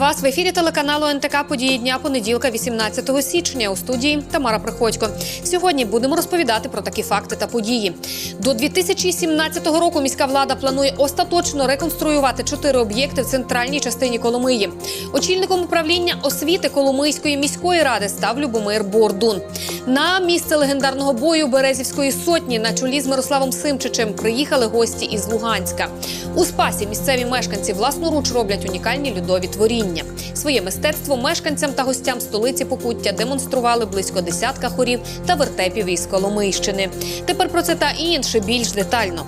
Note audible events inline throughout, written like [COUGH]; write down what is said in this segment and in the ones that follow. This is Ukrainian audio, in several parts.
Вас в ефірі телеканалу НТК Події дня понеділка, 18 січня. У студії Тамара Приходько. Сьогодні будемо розповідати про такі факти та події. До 2017 року міська влада планує остаточно реконструювати чотири об'єкти в центральній частині Коломиї. Очільником управління освіти Коломийської міської ради став Любомир Бордун. На місце легендарного бою Березівської сотні на чолі з Мирославом Симчичем приїхали гості із Луганська. У спасі місцеві мешканці власноруч роблять унікальні льодові творіння. Своє мистецтво мешканцям та гостям столиці Покуття демонстрували близько десятка хорів та вертепів із Коломийщини. Тепер про це та інше більш детально.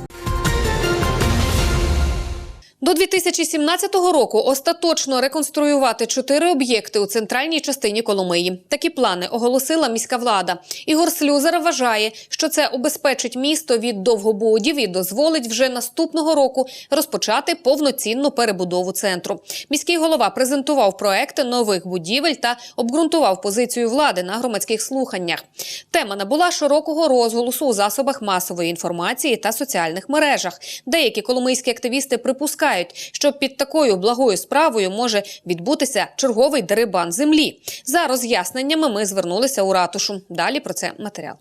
До 2017 року остаточно реконструювати чотири об'єкти у центральній частині Коломиї. Такі плани оголосила міська влада. Ігор Слюзер вважає, що це убезпечить місто від довгобудів і дозволить вже наступного року розпочати повноцінну перебудову центру. Міський голова презентував проекти нових будівель та обґрунтував позицію влади на громадських слуханнях. Тема набула широкого розголосу у засобах масової інформації та соціальних мережах. Деякі коломийські активісти припускають, що під такою благою справою може відбутися черговий дерибан землі. За роз'ясненнями ми звернулися у ратушу. Далі про це матеріал.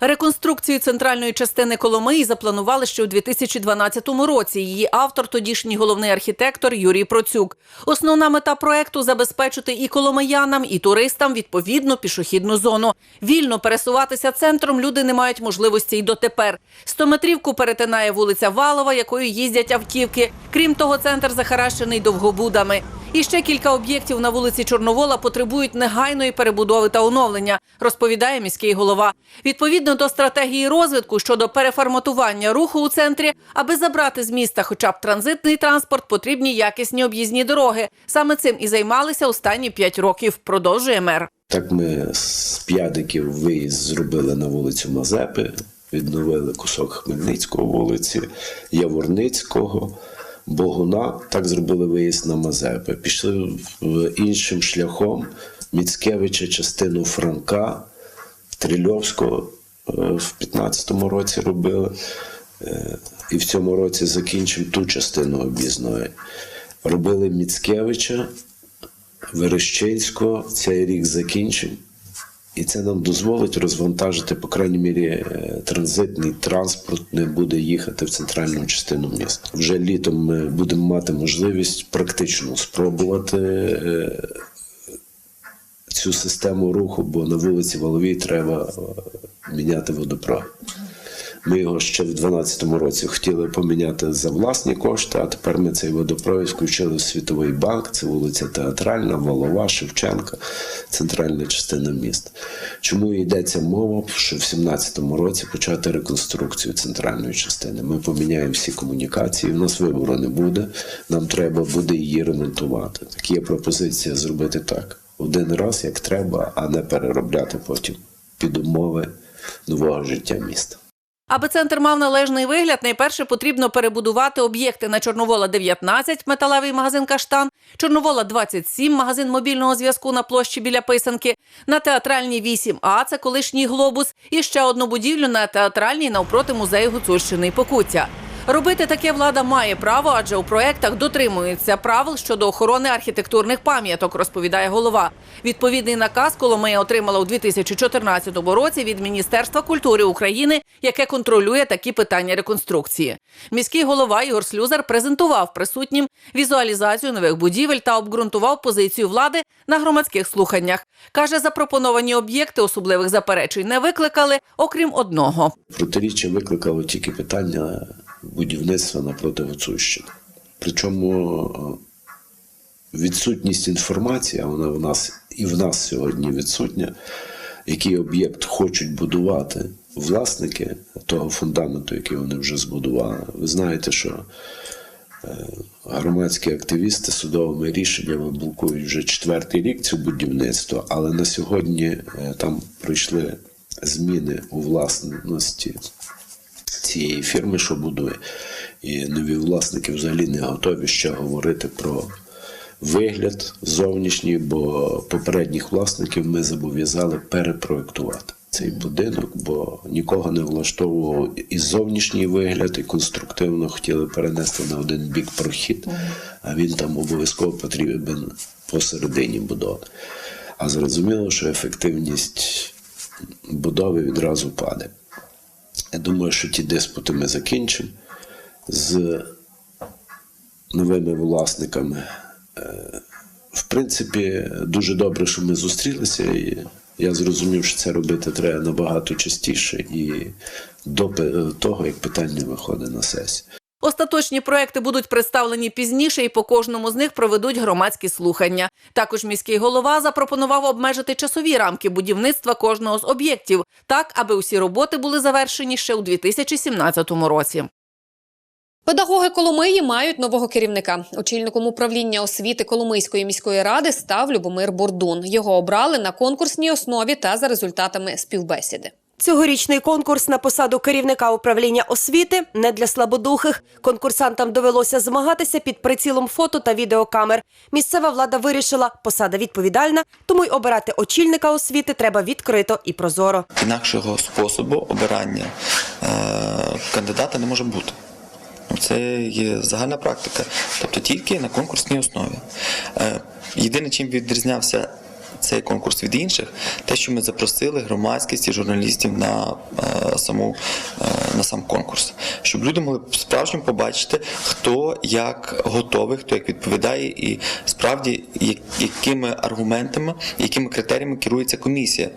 Реконструкцію центральної частини Коломиї запланували ще у 2012 році. Її автор, тодішній головний архітектор Юрій Процюк. Основна мета проекту забезпечити і коломиянам, і туристам відповідну пішохідну зону. Вільно пересуватися центром люди не мають можливості й дотепер. Стометрівку перетинає вулиця Валова, якою їздять автівки. Крім того, центр захаращений довгобудами. І ще кілька об'єктів на вулиці Чорновола потребують негайної перебудови та оновлення, розповідає міський голова. Відповідно до стратегії розвитку щодо переформатування руху у центрі, аби забрати з міста хоча б транзитний транспорт, потрібні якісні об'їзні дороги. Саме цим і займалися останні п'ять років. Продовжує мер. Так ми з п'ядиків виїзд зробили на вулицю Мазепи, відновили кусок Хмельницького вулиці, Яворницького, Богуна. Так зробили виїзд на Мазепи. Пішли іншим шляхом Міцкевича, частину Франка, Трильовського в 15-му році робили. Е, І в цьому році закінчимо ту частину об'їзної. Робили Міцкевича, Верещинського цей рік закінчимо. І це нам дозволить розвантажити, по крайній мірі, е, транзитний транспорт не буде їхати в центральну частину міста. Вже літом ми будемо мати можливість практично спробувати е, цю систему руху, бо на вулиці Воловій треба е, міняти водопровід. Ми його ще в 2012 році хотіли поміняти за власні кошти, а тепер ми цей водопровід включили в Світовий банк. Це вулиця Театральна, Волова, Шевченка, центральна частина міста. Чому йдеться мова, що в 2017 році почати реконструкцію центральної частини? Ми поміняємо всі комунікації, в нас вибору не буде. Нам треба буде її ремонтувати. Так є пропозиція зробити так: один раз, як треба, а не переробляти потім під умови нового життя міста. Аби центр мав належний вигляд, найперше потрібно перебудувати об'єкти на Чорновола 19, металевий магазин Каштан, Чорновола 27, магазин мобільного зв'язку на площі біля писанки, на театральній 8А, це колишній глобус, і ще одну будівлю на театральній навпроти музею Гуцульщини і Покуття. Робити таке влада має право, адже у проєктах дотримуються правил щодо охорони архітектурних пам'яток, розповідає голова. Відповідний наказ Коломия отримала у 2014 році від Міністерства культури України, яке контролює такі питання реконструкції. Міський голова Ігор Слюзар презентував присутнім візуалізацію нових будівель та обґрунтував позицію влади на громадських слуханнях. Каже, запропоновані об'єкти особливих заперечень не викликали, окрім одного. Протиріччя викликало тільки питання будівництва напроти Гуцульщини. Причому е, відсутність інформації, а вона в нас і в нас сьогодні відсутня, який об'єкт хочуть будувати власники того фундаменту, який вони вже збудували. Ви знаєте, що е, громадські активісти судовими рішеннями блокують вже четвертий рік цю будівництво, але на сьогодні е, там пройшли зміни у власності цієї фірми, що будує. І нові власники взагалі не готові ще говорити про вигляд зовнішній, бо попередніх власників ми зобов'язали перепроектувати. цей будинок, бо нікого не влаштовував і зовнішній вигляд, і конструктивно хотіли перенести на один бік прохід, а він там обов'язково потрібен посередині будови. А зрозуміло, що ефективність будови відразу паде. Я думаю, що ті диспути ми закінчимо з новими власниками. Е, В принципі, дуже добре, що ми зустрілися, і я зрозумів, що це робити треба набагато частіше і до того, як питання виходить на сесію. Остаточні проекти будуть представлені пізніше, і по кожному з них проведуть громадські слухання. Також міський голова запропонував обмежити часові рамки будівництва кожного з об'єктів, так аби усі роботи були завершені ще у 2017 році. Педагоги Коломиї мають нового керівника. Очільником управління освіти Коломийської міської ради став Любомир Бордун. Його обрали на конкурсній основі та за результатами співбесіди. Цьогорічний конкурс на посаду керівника управління освіти не для слабодухих. Конкурсантам довелося змагатися під прицілом фото та відеокамер. Місцева влада вирішила, посада відповідальна, тому й обирати очільника освіти треба відкрито і прозоро. інакшого способу обирання е, кандидата не може бути. Ну, Це є загальна практика, тобто тільки на конкурсній основі. Е, Єдине, чим відрізнявся цей конкурс від інших, те, що ми запросили громадськість і журналістів на, е, саму, е, на сам конкурс, щоб люди могли справжньо побачити, хто як готовий, хто як відповідає, і справді якими аргументами, якими критеріями керується комісія,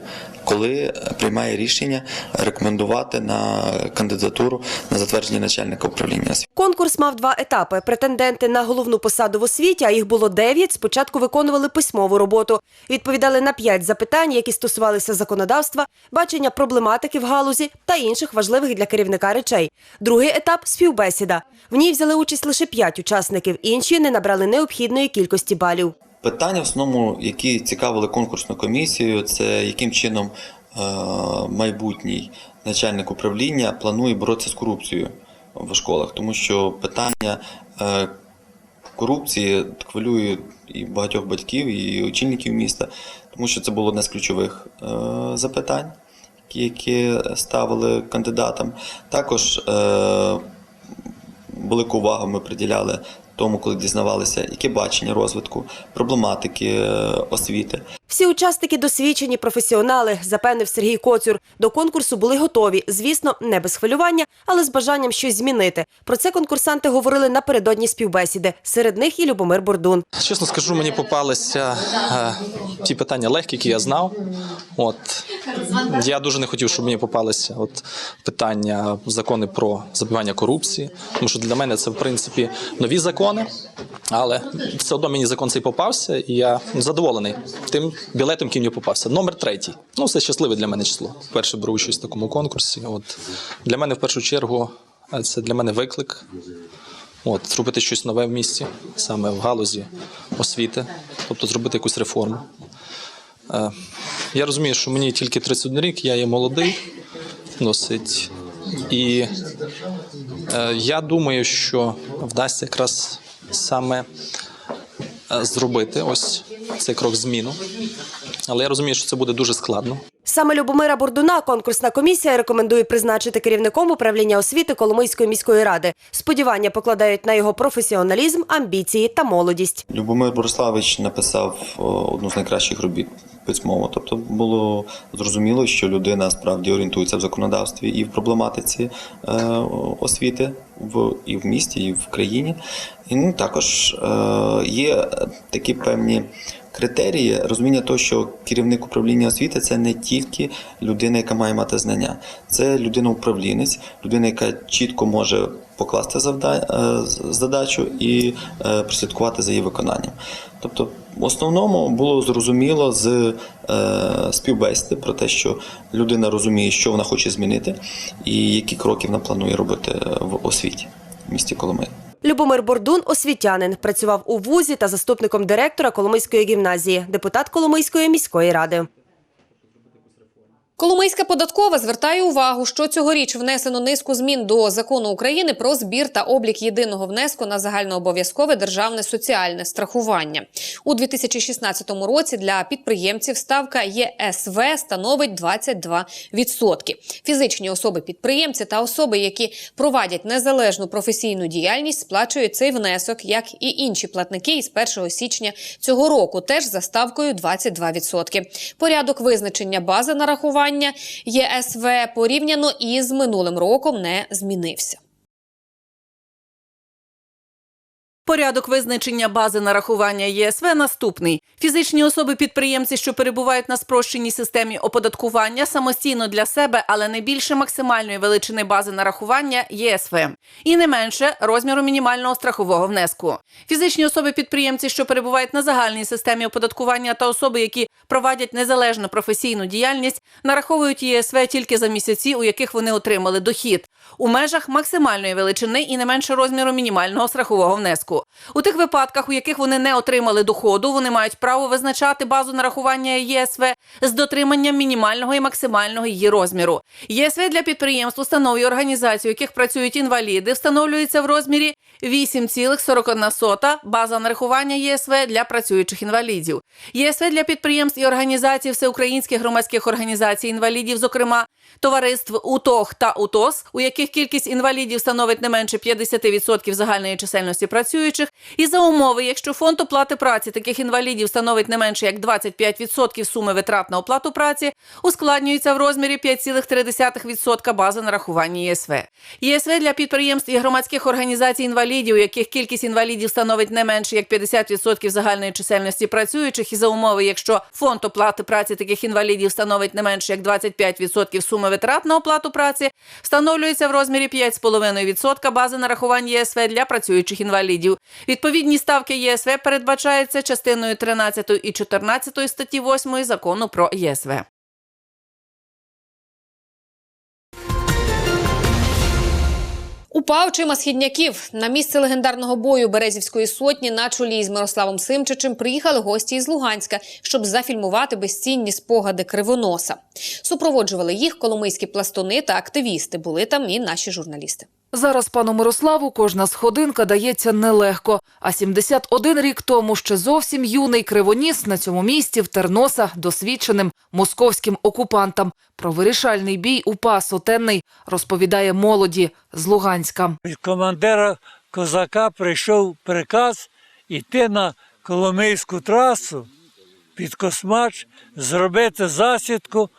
коли приймає рішення рекомендувати на кандидатуру на затвердження начальника управління. Конкурс мав два етапи. Претенденти на головну посаду в освіті, а їх було дев'ять. Спочатку виконували письмову роботу. Відповідали на п'ять запитань, які стосувалися законодавства, бачення проблематики в галузі та інших важливих для керівника речей. Другий етап співбесіда. В ній взяли участь лише п'ять учасників. Інші не набрали необхідної кількості балів. Питання, в основному, які цікавили конкурсну комісію, це яким чином е, майбутній начальник управління планує боротися з корупцією в школах, тому що питання е, корупції хвилює і багатьох батьків, і очільників міста, тому що це було одне з ключових е, запитань, які, ставили кандидатам. Також е, велику увагу ми приділяли тому, коли дізнавалися, яке бачення розвитку, проблематики е, освіти. Всі учасники досвідчені професіонали, запевнив Сергій Коцюр. До конкурсу були готові. Звісно, не без хвилювання, але з бажанням щось змінити. Про це конкурсанти говорили напередодні співбесіди. Серед них і Любомир Бордун. Чесно скажу, мені попалися е, ті питання легкі, які я знав. От я дуже не хотів, щоб мені попалися от питання закони про запобігання корупції, тому що для мене це в принципі нові закони, але все одно мені закон цей попався, і я задоволений тим білетом, який попався. Номер третій. Ну, це щасливе для мене число. Вперше беру участь в такому конкурсі. От для мене в першу чергу це для мене виклик. От, зробити щось нове в місті, саме в галузі освіти, тобто зробити якусь реформу. Е, я розумію, що мені тільки 31 рік, я є молодий, досить. І е, я думаю, що вдасться якраз саме е, зробити ось цей крок зміну. Але я розумію, що це буде дуже складно. Саме Любомира Бордуна конкурсна комісія рекомендує призначити керівником управління освіти Коломийської міської ради. Сподівання покладають на його професіоналізм, амбіції та молодість. Любомир Бориславович написав одну з найкращих робіт письмово. Тобто було зрозуміло, що людина справді орієнтується в законодавстві і в проблематиці е, освіти в, і в місті, і в країні. І ну, також е, є такі певні. Критерії розуміння того, що керівник управління освіти це не тільки людина, яка має мати знання, це людина-управлінець, людина, яка чітко може покласти е, задачу і е, прослідкувати за її виконанням. Тобто, в основному було зрозуміло з е, співбесіди про те, що людина розуміє, що вона хоче змінити, і які кроки вона планує робити в освіті в місті Коломий. Любомир Бордун освітянин, працював у вузі та заступником директора Коломийської гімназії, депутат Коломийської міської ради. Коломийська податкова звертає увагу, що цьогоріч внесено низку змін до закону України про збір та облік єдиного внеску на загальнообов'язкове державне соціальне страхування. У 2016 році для підприємців ставка ЄСВ становить 22%. Фізичні особи-підприємці та особи, які провадять незалежну професійну діяльність, сплачують цей внесок, як і інші платники із 1 січня цього року, теж за ставкою 22%. Порядок визначення бази нарахування ЄСВ порівняно із минулим роком не змінився. Порядок визначення бази нарахування ЄСВ наступний: фізичні особи-підприємці, що перебувають на спрощеній системі оподаткування, самостійно для себе, але не більше максимальної величини бази нарахування ЄСВ, і не менше розміру мінімального страхового внеску. Фізичні особи-підприємці, що перебувають на загальній системі оподаткування, та особи, які провадять незалежну професійну діяльність, нараховують ЄСВ тільки за місяці, у яких вони отримали дохід, у межах максимальної величини і не менше розміру мінімального страхового внеску. У тих випадках, у яких вони не отримали доходу, вони мають право визначати базу нарахування ЄСВ з дотриманням мінімального і максимального її розміру. ЄСВ для підприємств, установ і організацій, у яких працюють інваліди, встановлюється в розмірі 8,41 база нарахування ЄСВ для працюючих інвалідів. ЄСВ для підприємств і організацій всеукраїнських громадських організацій інвалідів, зокрема товариств УТОГ та УТОС, у яких кількість інвалідів становить не менше 50% загальної чисельності працюючих, і за умови, якщо фонд оплати праці таких інвалідів становить не менше як 25% суми витрат на оплату праці, ускладнюється в розмірі 5,3% бази нарахування ЄСВ. ЄСВ для підприємств і громадських організацій інвалідів, у яких кількість інвалідів становить не менше як 50% загальної чисельності працюючих, і за умови, якщо фонд оплати праці таких інвалідів становить не менше як 25% суми витрат на оплату праці, встановлюється в розмірі 5,5% бази нарахувань ЄСВ для працюючих інвалідів. Відповідні ставки ЄСВ передбачаються частиною 13 і 14 статті 8 закону про ЄСВ. Упав чима східняків на місце легендарного бою Березівської сотні на чолі з Мирославом Симчичем приїхали гості із Луганська, щоб зафільмувати безцінні спогади кривоноса. Супроводжували їх коломийські пластуни та активісти. Були там і наші журналісти. Зараз пану Мирославу кожна сходинка дається нелегко. А 71 рік тому ще зовсім юний кривоніс на цьому місці втер носа досвідченим московським окупантам. Про вирішальний бій упа сотенний розповідає молоді з Луганська. від командира козака прийшов приказ йти на Коломийську трасу під Космач, зробити засідку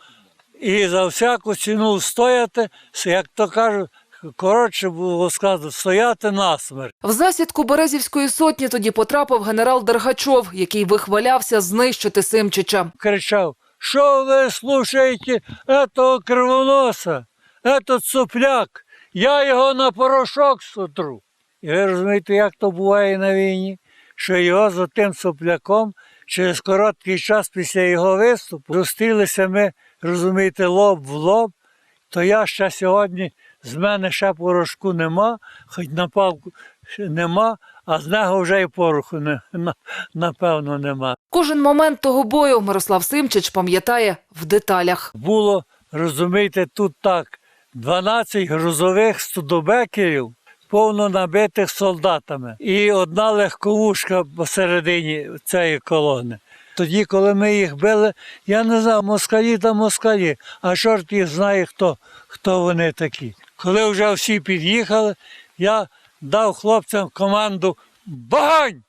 і за всяку ціну стояти, як то кажуть, коротше було сказано, стояти насмерть. В засідку Березівської сотні тоді потрапив генерал Дергачов, який вихвалявся знищити Симчича. Кричав, що ви слушаєте этого кривоноса, этот сопляк, я його на порошок сотру. І ви розумієте, як то буває на війні, що його за тим сопляком через короткий час після його виступу зустрілися ми, розумієте, лоб в лоб, то я ще сьогодні з мене ще порошку нема, хоч на палку нема, а з нього вже і пороху не, на- напевно нема. Кожен момент того бою Мирослав Симчич пам'ятає в деталях. було, розумієте, тут так, 12 грузових студобекерів, повно набитих солдатами, і одна легковушка посередині цієї колони. Тоді, коли ми їх били, я не знав, москалі та москалі, а чорт їх знає, хто, хто вони такі. Коли вже всі під'їхали, я дав хлопцям команду Багань!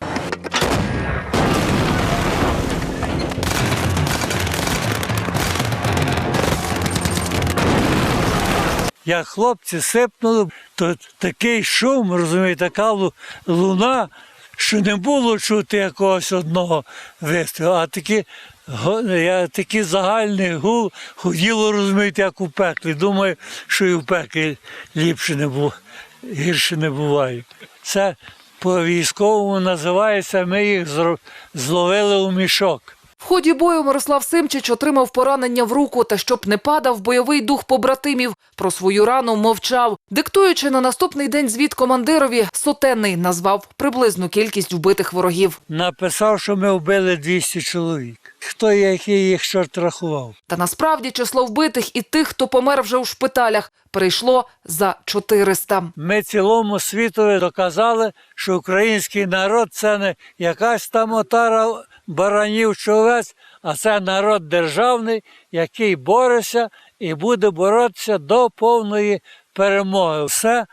Як хлопці сипнули, то такий шум, розумієте, така луна, що не було чути якогось одного вистрілу, а такі, я, такий загальний гул ходіло, розуміти, як у пеклі. Думаю, що і в пеклі ліпше не було, гірше не буває. Це по військовому називається, ми їх зловили у мішок. В ході бою Мирослав Симчич отримав поранення в руку та щоб не падав бойовий дух побратимів. Про свою рану мовчав. Диктуючи на наступний день звіт командирові, сотенний назвав приблизну кількість вбитих ворогів. Написав, що ми вбили 200 чоловік. Хто який їх чорт рахував? Та насправді число вбитих і тих, хто помер вже у шпиталях, перейшло за 400. Ми цілому світові доказали, що український народ це не якась там отара баранів чи овець, а це народ державний, який бореться і буде боротися до повної перемоги. Все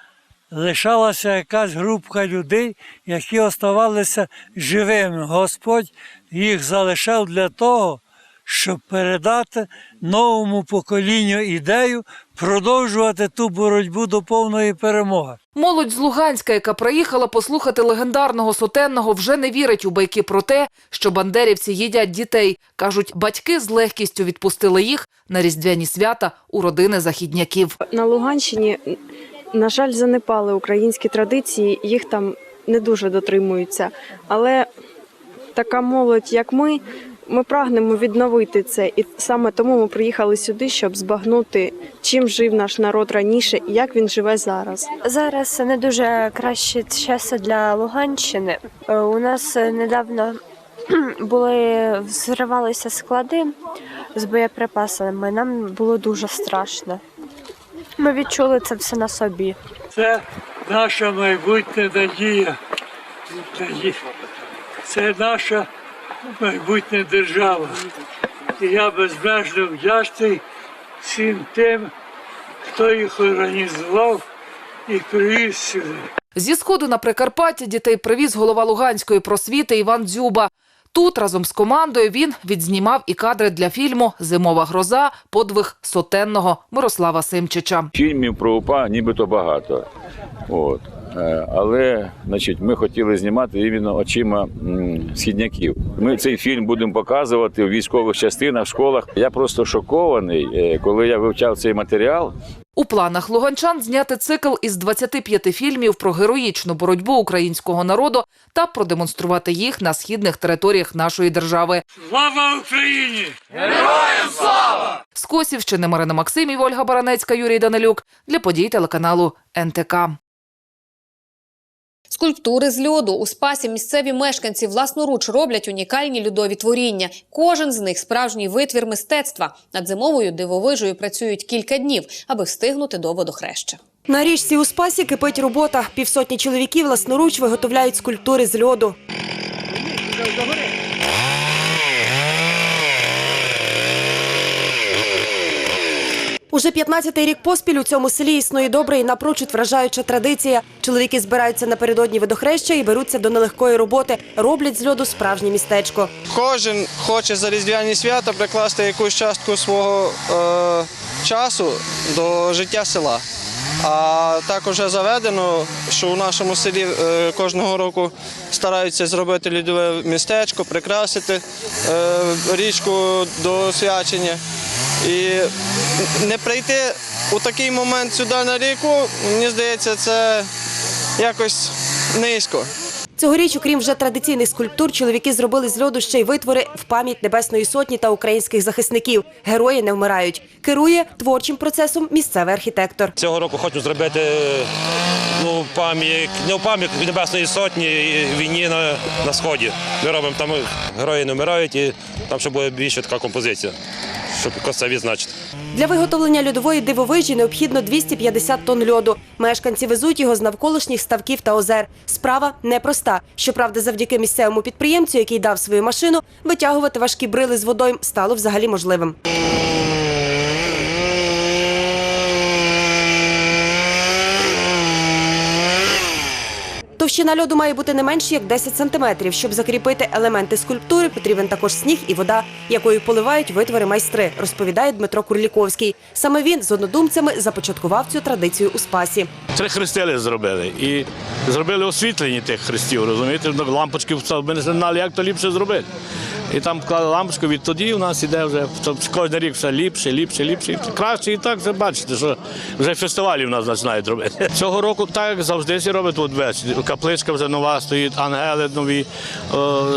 лишалася якась групка людей, які оставалися живими. Господь їх залишав для того, щоб передати новому поколінню ідею продовжувати ту боротьбу до повної перемоги. Молодь з Луганська, яка приїхала послухати легендарного сотенного, вже не вірить у байки про те, що бандерівці їдять дітей. Кажуть, батьки з легкістю відпустили їх на різдвяні свята у родини західняків. На Луганщині, на жаль, занепали українські традиції, їх там не дуже дотримуються. Але така молодь, як ми, ми прагнемо відновити це. І саме тому ми приїхали сюди, щоб збагнути, чим жив наш народ раніше і як він живе зараз. Зараз не дуже кращі часи для Луганщини. Е, У нас недавно [CLEARS THROAT] були зривалися склади з боєприпасами. Нам було дуже страшно. Ми відчули це все на собі. Це наша майбутня. Надія. Це наша майбутня держава. І я безмежно вдячний всім тим, хто їх організував і привіз сюди. Зі сходу на Прикарпаття дітей привіз голова Луганської просвіти Іван Дзюба. Тут разом з командою він відзнімав і кадри для фільму Зимова гроза подвиг сотенного Мирослава Симчича. Фільмів про УПА нібито багато. От. Е, Але значить, ми хотіли знімати іменно очима східняків. Ми цей фільм будемо показувати в військових частинах, в школах. Я просто шокований, е, коли я вивчав цей матеріал. У планах луганчан зняти цикл із 25 фільмів про героїчну боротьбу українського народу та продемонструвати їх на східних територіях нашої держави. Слава Україні! Героям З Косівщини Марина Максимів, Ольга Баранецька, Юрій Данилюк для подій телеканалу НТК. Скульптури з льоду у спасі місцеві мешканці власноруч роблять унікальні льодові творіння. Кожен з них справжній витвір мистецтва. Над зимовою дивовижею працюють кілька днів, аби встигнути до водохреща. На річці у Спасі кипить робота. Півсотні чоловіків власноруч виготовляють скульптури з льоду. Уже 15-й рік поспіль у цьому селі існує добра і напрочуд вражаюча традиція. Чоловіки збираються напередодні водохреща і беруться до нелегкої роботи. Роблять з льоду справжнє містечко. Кожен хоче за різдвяні свята прикласти якусь частку свого е, часу до життя села. А також заведено, що у нашому селі е, кожного року стараються зробити льодове містечко, прикрасити е, річку до свячення. І не прийти у такий момент сюди на ріку, мені здається, це якось низько. Цьогоріч, окрім вже традиційних скульптур, чоловіки зробили з льоду ще й витвори в пам'ять Небесної Сотні та українських захисників. Герої не вмирають. Керує творчим процесом місцевий архітектор. Цього року хочу зробити ну, пам'ять, не в пам'ять Небесної Сотні війні на, на Сході. Ми робимо там герої не вмирають і там ще буде більше така композиція, щоб це відзначити. Для виготовлення льодової дивовижі необхідно 250 тонн льоду. Мешканці везуть його з навколишніх ставків та озер. Справа непроста. Щоправда, завдяки місцевому підприємцю, який дав свою машину, витягувати важкі брили з водою стало взагалі можливим. Товщина льоду має бути не менше як 10 сантиметрів. Щоб закріпити елементи скульптури, потрібен також сніг і вода, якою поливають витвори майстри, розповідає Дмитро Курліковський. Саме він з однодумцями започаткував цю традицію у спасі. Три хрестили зробили і зробили освітлення тих хрестів, розумієте? Лампочки вставили, ми не знали, як то ліпше зробити. І там вклали лампочку, відтоді у нас іде вже кожен рік все ліпше, ліпше, ліпше. Краще і так вже бачите, що вже фестивалі в нас починають робити. [LAUGHS] Цього року, так як завжди всі роблять тут ввечері. Капличка вже нова стоїть, ангели нові.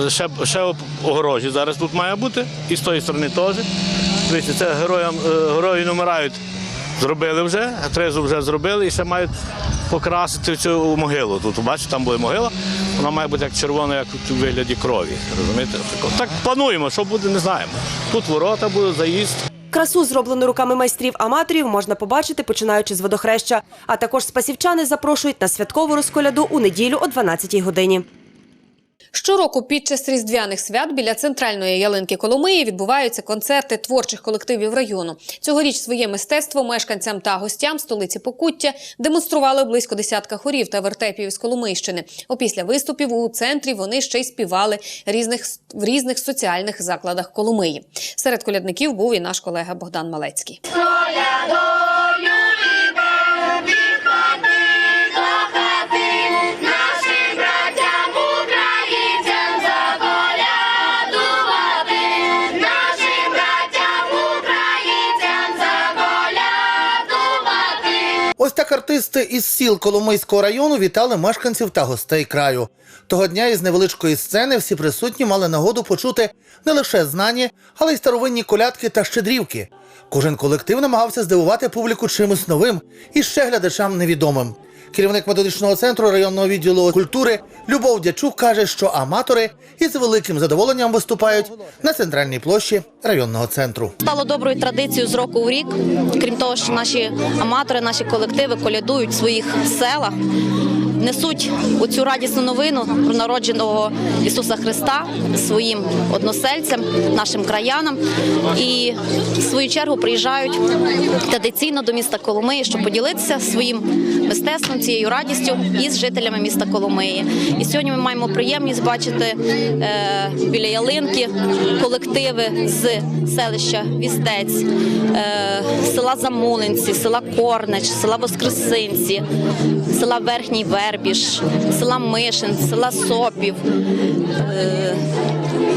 Ще, ще огорожі зараз тут має бути. І з тої сторони теж. Дивіться, це героям, е, герої не. Зробили вже, тризу вже зробили і ще мають покрасити цю могилу. Тут бачите, там буде могила, вона має бути як червона, як у вигляді крові. Розумієте? Так плануємо, що буде, не знаємо. Тут ворота будуть, заїзд. Красу, зроблену руками майстрів-аматорів, можна побачити, починаючи з водохреща. А також спасівчани запрошують на святкову розколяду у неділю о 12-й годині. Щороку під час різдвяних свят біля центральної ялинки Коломиї відбуваються концерти творчих колективів району. Цьогоріч своє мистецтво мешканцям та гостям столиці Покуття демонстрували близько десятка хорів та вертепів із Коломийщини. Опісля виступів у центрі вони ще й співали різних в різних соціальних закладах Коломиї. Серед колядників був і наш колега Богдан Малецький. Артисти із сіл Коломийського району вітали мешканців та гостей краю. Того дня із невеличкої сцени всі присутні мали нагоду почути не лише знані, але й старовинні колядки та щедрівки. Кожен колектив намагався здивувати публіку чимось новим і ще глядачам невідомим. Керівник методичного центру районного відділу культури Любов Дячук каже, що аматори із великим задоволенням виступають на центральній площі районного центру. Стало доброю традицією з року у рік. Крім того, що наші аматори, наші колективи колядують в своїх селах, несуть оцю радісну новину про народженого Ісуса Христа своїм односельцям, нашим краянам. І в свою чергу приїжджають традиційно до міста Коломиї, щоб поділитися своїм мистецтвом, цією радістю із жителями міста Коломиї. І сьогодні ми маємо приємність бачити е, біля ялинки колективи з селища Вістець, е, села Замулинці, села Корнеч, села Воскресинці, села Верхній Вербіш, села Мишин, села Сопів.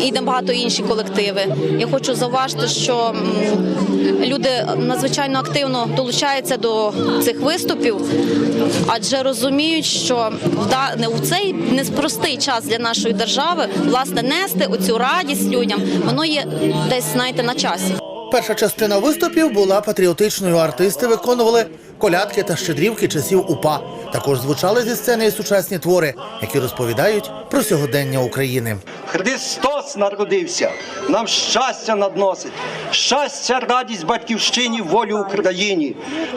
І набагато інші колективи. Я хочу зауважити, що люди надзвичайно активно долучаються до цих виступів, адже розуміють, що в цей неспростий час для нашої держави власне нести оцю радість людям, воно є десь знаєте на часі. Перша частина виступів була патріотичною. Артисти виконували колядки та щедрівки часів УПА. Також звучали зі сцени і сучасні твори, які розповідають про сьогодення України. Христос народився, нам щастя надносить, щастя, радість батьківщині, волю Україні.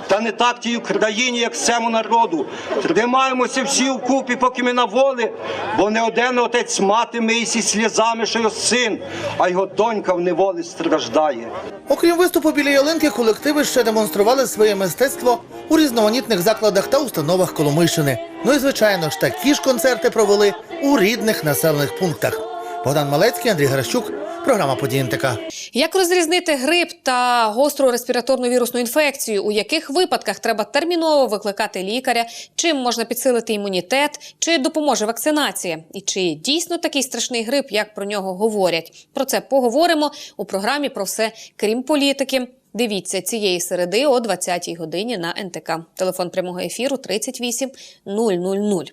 Та не так тій Україні, як всему народу. Тримаємося всі вкупі, поки ми на волі, бо не один отець мати мийся сльозами, що його син, а його донька в неволі страждає. Окрім виступу біля ялинки, колективи ще демонстрували своє мистецтво у різноманітних закладах та установах Коломийщини. Ну і звичайно ж такі ж концерти провели у рідних населених пунктах. Богдан Малецький, Андрій Гращук, програма «Події НТК». Як розрізнити грип та гостру респіраторну вірусну інфекцію? У яких випадках треба терміново викликати лікаря? Чим можна підсилити імунітет? Чи допоможе вакцинація? І чи дійсно такий страшний грип, як про нього говорять? Про це поговоримо у програмі про все крім політики. Дивіться цієї середи о 20-й годині на НТК. Телефон прямого ефіру 38 000.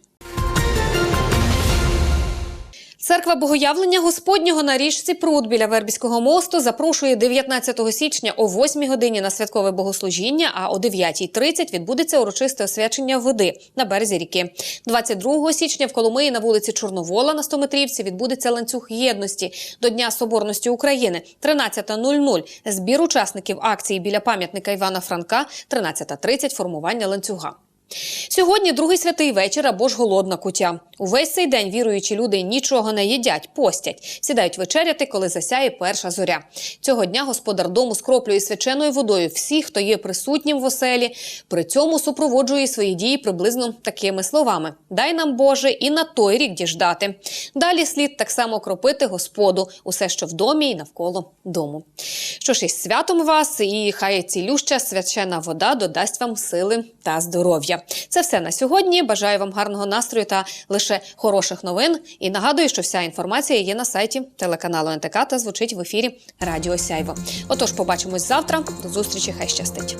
Церква Богоявлення Господнього на річці Пруд біля Вербівського мосту запрошує 19 січня о 8 годині на святкове богослужіння, а о 9.30 відбудеться урочисте освячення води на березі ріки. 22 січня в Коломиї на вулиці Чорновола на 100-метрівці відбудеться ланцюг єдності до Дня Соборності України. 13.00 – збір учасників акції біля пам'ятника Івана Франка, 13.30 – формування ланцюга. Сьогодні другий святий вечір або ж голодна кутя. Увесь цей день віруючі люди нічого не їдять, постять, сідають вечеряти, коли засяє перша зоря. Цього дня господар дому скроплює свяченою водою всіх, хто є присутнім в оселі. При цьому супроводжує свої дії приблизно такими словами: Дай нам Боже і на той рік діждати. Далі слід так само кропити господу, усе, що в домі і навколо дому. Що ж, із святом вас, і хай цілюща свячена вода додасть вам сили та здоров'я. Це все на сьогодні. Бажаю вам гарного настрою та лише хороших новин. І нагадую, що вся інформація є на сайті телеканалу НТК та звучить в ефірі Радіо Сяйво. Отож, побачимось завтра. До зустрічі, хай щастить.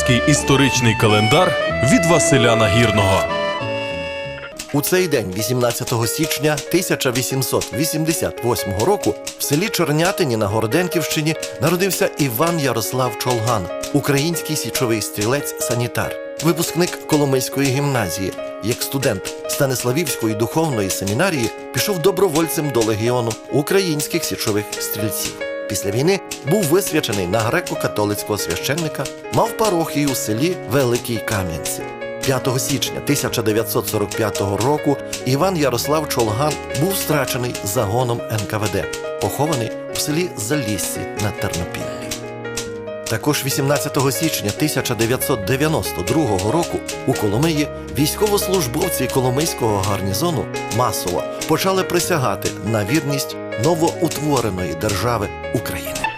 Прикарпатський історичний календар від Василя Нагірного. У цей день, 18 січня 1888 року, в селі Чорнятині на Городенківщині народився Іван Ярослав Чолган, український січовий стрілець-санітар, випускник Коломийської гімназії. Як студент Станиславівської духовної семінарії пішов добровольцем до легіону українських січових стрільців. Після війни був висвячений на греко-католицького священника, мав парохію у селі Великій Кам'янці. 5 січня 1945 року Іван Ярослав Чолган був страчений загоном НКВД, похований в селі Заліссі на Тернопіллі. Також 18 січня 1992 року у Коломиї військовослужбовці Коломийського гарнізону масово почали присягати на вірність новоутвореної держави України.